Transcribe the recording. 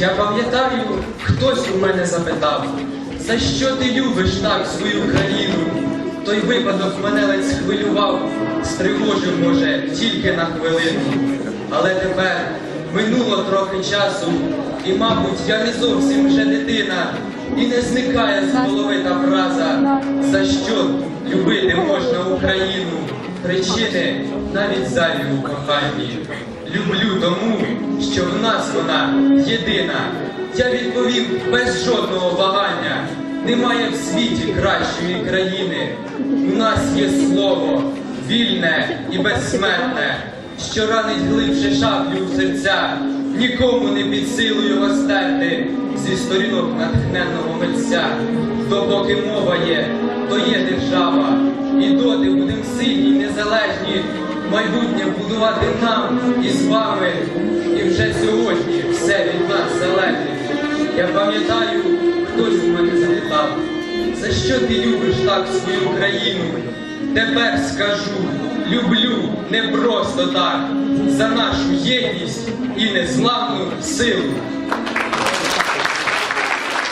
Я пам'ятаю, хтось у мене запитав, за що ти любиш так свою країну? Той випадок мене ледь схвилював, стривожив, може, тільки на хвилину. Але тепер минуло трохи часу, і, мабуть, я не зовсім вже дитина, і не зникає з голови та фраза, за що любити можна Україну. Причини навіть зайві у коханні. Люблю тому, що в нас вона єдина. Я відповів без жодного вагання. Немає в світі кращої країни. У нас є слово вільне і безсмертне, що ранить глибше шаблю у серця. Нікому не під силу його зі сторінок натхненного митця. Допоки мова є, то є держава, і доти будемо сильні, незалежні, майбутнє будувати нам і з вами. І вже сьогодні все від нас залежить. Я пам'ятаю, хтось у мене запитав, за що ти любиш так свою країну? Тепер скажу, люблю не просто так, за нашу єдність і незламну силу.